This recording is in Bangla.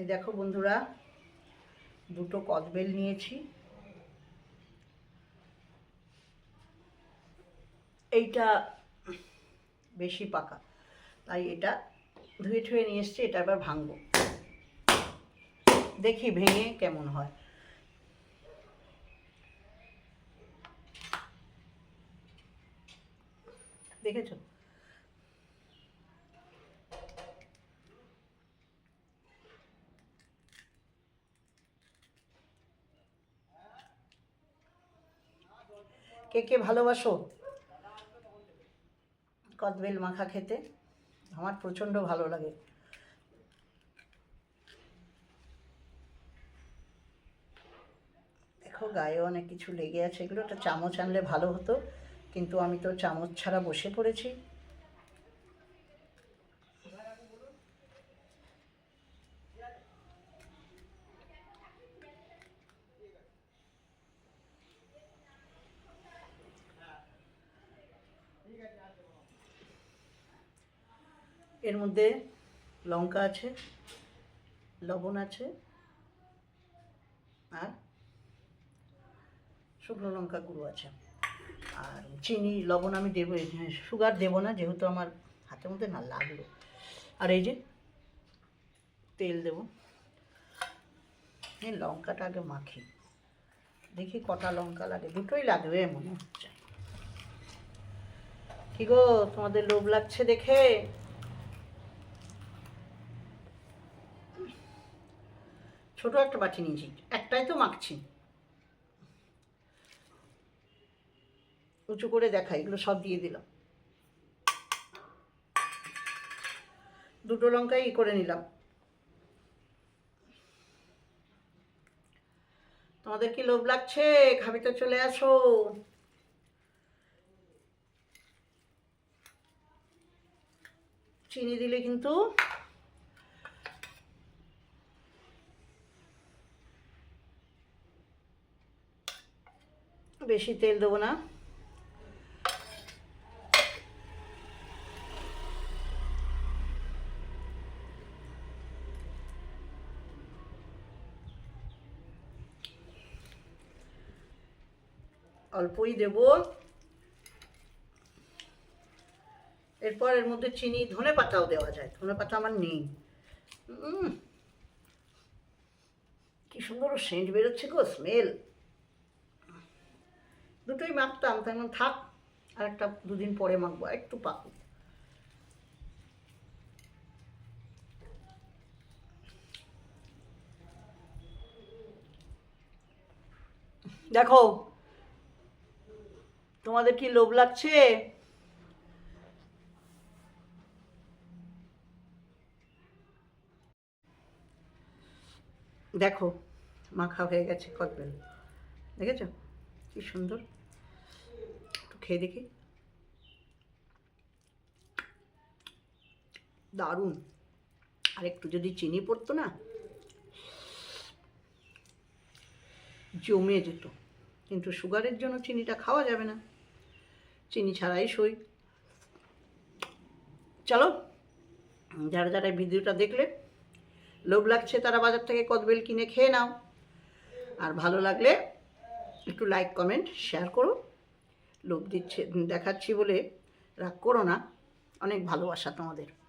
এই দেখো বন্ধুরা, দুটো কদবেল নিয়েছি। এইটা বেশি পাকা, তাই এটা ধুয়ে ঠুয়ে নিয়ে এসছি, এটা এবার ভাঙবো। দেখি ভেঙে কেমন হয়। দেখেছ? কে কে ভালোবাসো? কদবেল মাখা খেতে আমার প্রচণ্ড ভালো লাগে। দেখো গায়ে অনেক কিছু লেগে আছে। এগুলো একটা চামচ আনলে ভালো হতো, কিন্তু আমি তো চামচ ছাড়া বসে পড়েছি। এর মধ্যে লঙ্কা আছে, লবণ আছে আর শুকনো লঙ্কা গুঁড়ো আছে। আর চিনি, লবণ আমি দেবো সুগার দেবো না, যেহেতু আমার হাতের মধ্যে না লাগল। আর এই যে তেল দেবো। এই লঙ্কাটা আগে মাখি। দেখি কটা লঙ্কা লাগে, দুটোই লাগবে মনে হচ্ছে। কি গো, তোমাদের লোভ লাগছে দেখে? ছোট একটা বাটি নিয়েছি, একটাই তো মাখছি। উঁচু করে দেখা, এগুলো সব দিয়ে দিলাম। দুটো লঙ্কাই ই করে নিলাম। তোমাদের কি লোভ লাগছে? খাবি তো চলে আসো। চিনি দিলে কিন্তু বেশি তেল দেবো না। অল্পই দেব। এরপর এর মধ্যে চিনি, ধনে পাতাও দেওয়া যায়। ধনে পাতা আমার নেই। কি সুন্দর সেন্ট বেরোচ্ছে গো স্মেল দুটোই মাখতাম তেমন থাক, আর একটা দুদিন পরে মাখবো একটু পাকুক দেখো, তোমাদের কি লোভ লাগছে? দেখো, মাখা হয়ে গেছে কদবেল দেখেছ? কি সুন্দর। খেয়ে দেখি দারুণ। আর একটু যদি চিনি পড়তো না, জমে যেত। কিন্তু সুগারের জন্য চিনিটা খাওয়া যাবে না। চিনি ছাড়াই সই। চলো, যারা যারা ভিডিওটা দেখলে, লোভ লাগছে তারা বাজার থেকে কদবেল কিনে খেয়ে নাও। আর ভালো লাগলে একটু লাইক কমেন্ট শেয়ার করো। লোভ দিচ্ছে দেখাচ্ছি বলে রাগ করো না। অনেক ভালোবাসা তোমাদের।